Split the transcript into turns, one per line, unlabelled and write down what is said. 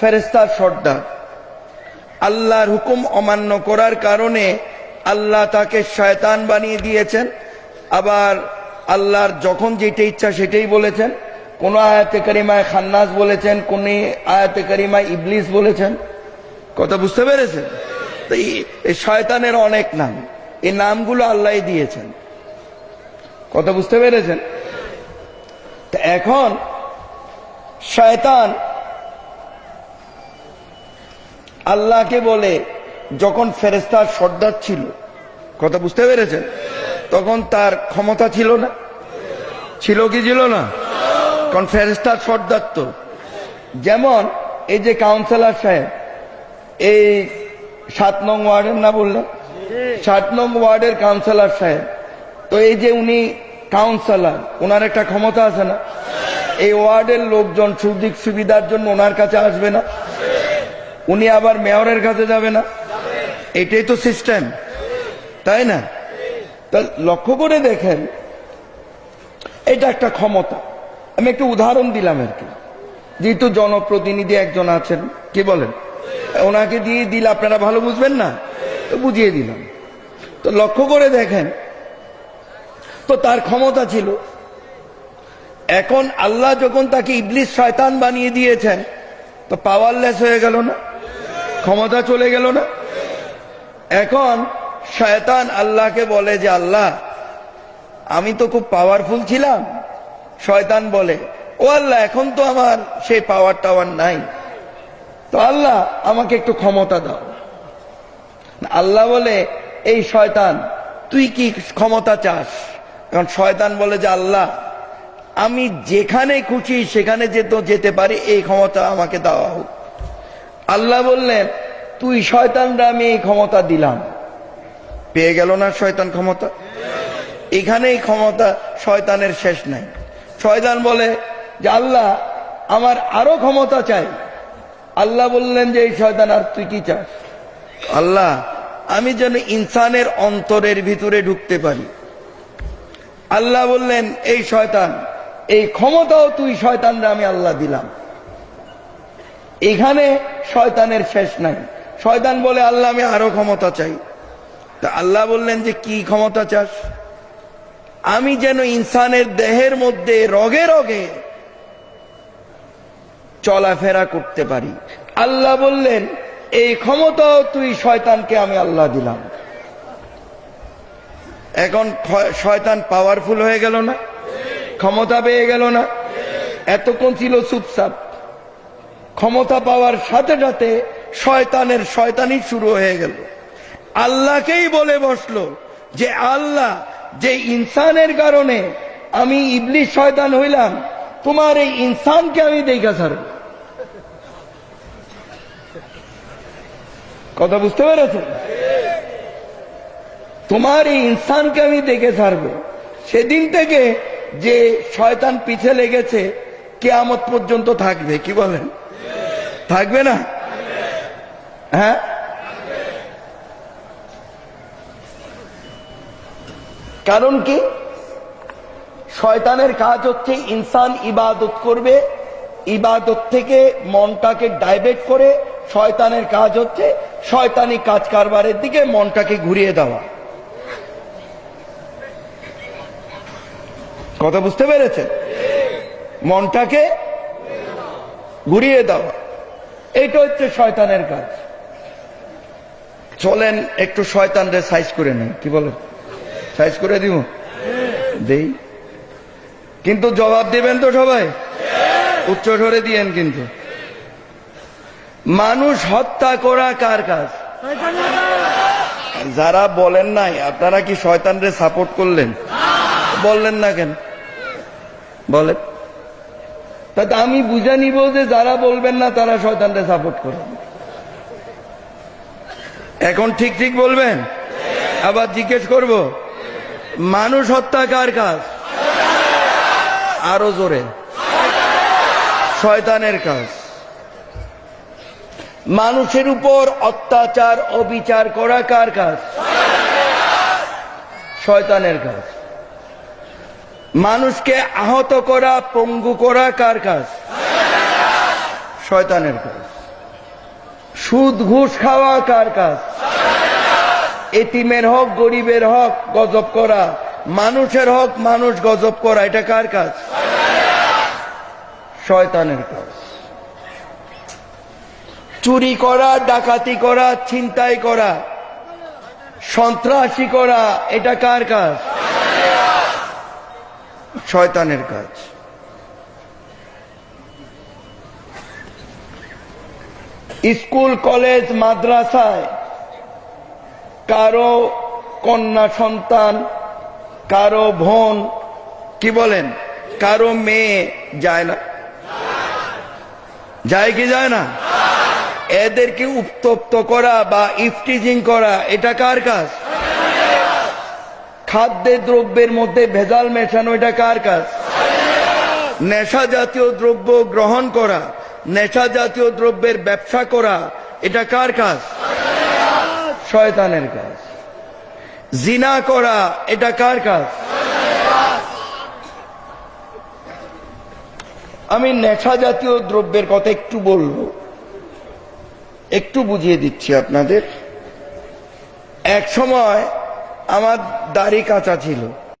ফেরেস্তার সর্দার। আল্লাহর হুকুম অমান্য করার কারণে আল্লাহ তাকে শয়তান বানিয়ে দিয়েছেন। আবার আল্লাহর যখন যেটা ইচ্ছা সেটাই বলেছেন। কোন আয়াতে কারিমায় খান্নাস বলেছেন, কোন আয়াতে কারিমায় ইবলিস বলেছেন। কথা বুঝতে পেরেছেন? এই- শয়তানের অনেক নাম, এই নামগুলো আল্লাহ দিয়েছেন। কথা বুঝতে পেরেছেন? এখন শয়তান আল্লাহকে বলে যখন ফেরেস্তার সর্দার ছিল, কথা বুঝতে পেরেছেন? তখন তার ক্ষমতা ছিল না। ছিল কি ছিল না? কারণ ফেরেস্তার সর্দার তো। যেমন এই যে কাউন্সিলর সাহেব, এই সাত নং ওয়ার্ডের না বললেন? সাত নং ওয়ার্ডের কাউন্সিলর সাহেব। তো এই যে উনি কাউন্সিলর ওনার একটা ক্ষমতা আছে না? এই ওয়ার্ডের লোকজন সুদিক সুবিধার জন্য ওনার কাছে আসবে না? উনি আবার মেয়রের কাছে যাবে না? এটাই তো সিস্টেম তাই না? তা লক্ষ্য করে দেখেন, এটা একটা ক্ষমতা। আমি একটা উদাহরণ দিলাম আর কি। যেহেতু জনপ্রতিনিধি একজন আছেন, কি বলেন? ওনাকে দিয়ে দিলে আপনারা ভালো বুঝবেন না? তো বুঝিয়ে দিলাম। তো লক্ষ্য করে দেখেন, তো তার ক্ষমতা ছিল। এখন আল্লাহ যখন তাকে ইবলিস শয়তান বানিয়ে দিয়েছেন, তো পাওয়ারলেস হয়ে গেল না? ক্ষমতা চলে গেল না? এখন শয়তান আল্লাহকে বলে যে, আল্লাহ, আমি তো খুব পাওয়ারফুল ছিলাম। শয়তান বলে, ও আল্লাহ, এখন তো আমার সেই পাওয়ার টাওয়ার নাই। তো আল্লাহ, আমাকে একটু ক্ষমতা দাও। আল্লাহ বলে, এই শয়তান, তুই কি ক্ষমতা চাস? এখন শয়তান বলে যে, আল্লাহ, আমি যেখানে খুশি সেখানে যেত, যেতে পারি, এই ক্ষমতা আমাকে দেওয়া হোক। আল্লাহ বললেন, তুই শয়তানরা আমি এই ক্ষমতা দিলাম। পেয়ে গেল না শয়তান ক্ষমতা? এখানেই ক্ষমতা শয়তানের শেষ নাই। শয়তান বলে যে, আল্লাহ, আমার আরও ক্ষমতা চাই। আল্লাহ বললেন যে, এই শয়তান, আর তুই কি চাস? আল্লাহ, আমি যেন ইনসানের অন্তরের ভিতরে ঢুকতে পারি। আল্লাহ বললেন, এই শয়তান, এই ক্ষমতাও তুই শয়তানরা আমি আল্লাহ দিলাম। এখানে শয়তানের শেষ নাই। শয়তান বলে, আল্লাহ, আমি আরও ক্ষমতা চাই। তা আল্লাহ বললেন যে, কি ক্ষমতা চাস? আমি যেন ইনসানের দেহের মধ্যে রগে রগে চলাফেরা করতে পারি। আল্লাহ বললেন, এই ক্ষমতাও তুই শয়তানকে আমি আল্লাহ দিলাম। এখন শয়তান পাওয়ারফুল হয়ে গেল না? ক্ষমতা পেয়ে গেল না? এতক্ষণ ছিল চুপচাপ। ক্ষমতা পাওয়ার সাথে সাথে শয়তানের শয়তানি শুরু হয়ে গেল। আল্লাহকেই বলে বসল যে, আল্লাহ, যে ইনসানের কারণে আমি ইবলিশ শয়তান হইলাম, তোমার এই ইনসানকে আমি দেখা ছাড়ব। কথা বুঝতে পেরেছেন? তোমার এই ইনসানকে আমি দেখে ছাড়বো। সেদিন থেকে যে শয়তান পিছে লেগেছে, কেয়ামত পর্যন্ত থাকবে, কি বলেন? থাকবে না? হ্যাঁ? কারণ কি? শয়তানের কাজ হচ্ছে ইনসান ইবাদত করবে, ইবাদত থেকে মনটাকে ডাইভার্ট করে, শয়তানের কাজ হচ্ছে শয়তানি কাজ কারবারের দিকে মনটাকে ঘুরিয়ে দেওয়া। কথা বুঝতে পেরেছেন? মনটাকে ঘুরিয়ে দেওয়া। এইটা হচ্ছে শয়তানের কাজ। চলেন একটু শয়তানরে সাইজ করে নেই, কি বলেন সাইজ করে দিব? দেই। কিন্তু জবাব দিবেন তো সবাই? উচ্চ ধরে দিয়েন কিন্তু। মানুষ হত্যা করা কার কাজ? যারা বলেন নাই, আপনারা কি শয়তানরে সাপোর্ট করলেন? বললেন না কেন? বলেন। তাতে আমি বুঝে নিব যে যারা বলবেন না, তারা শয়তানরে সাপোর্ট করেন এখন ঠিক ঠিক বলবেন? আবার জিজ্ঞেস করব, মানুষ হত্যা কার কাজ? আরও জোরে। শয়তানের কাজ। মানুষের উপর অত্যাচার, অবিচার করা কার কাজ? শয়তানের কাজ। মানুষকে আহত করা, পঙ্গু করা কার কাজ? শয়তানের কাজ। সুদ, ঘুষ খাওয়া কার কাজ? এতিমের হক, গরিবের হক গজব করা। মানুষের হক মানুষ গজব করা, এটা কার কাজ? শয়তানের কাজ। চুরি করা, ডাকাতি করা, ছিনতাই করা, সন্ত্রাসী করা, এটা কার কাজ? শয়তানের কাজ। স্কুল, কলেজ, মাদ্রাসায় কারও কন্যা সন্তান, কারও বোন, কি বলেন? কারও মেয়ে যায় না। যায় কি যায় না? এদেরকে উত্তপ্ত করা বা ইফটিজিং করা, এটা কার কাজ? খাদ্যের দ্রব্যের মধ্যে ভেজাল মেশানো, এটা কার কাজ? নেশা জাতীয় দ্রব্য গ্রহণ করা, নেশা জাতীয় দ্রব্যের ব্যবসা করা, এটা কার কাজ? শয়তানের কাজ। জিনা করা, এটা কার কাজ? আমি নেশা জাতীয় দ্রব্যের কথা একটু বলব। একটু বুঝিয়ে দিচ্ছি আপনাদের। এক সময় আমার দাড়ি কাঁচা ছিল।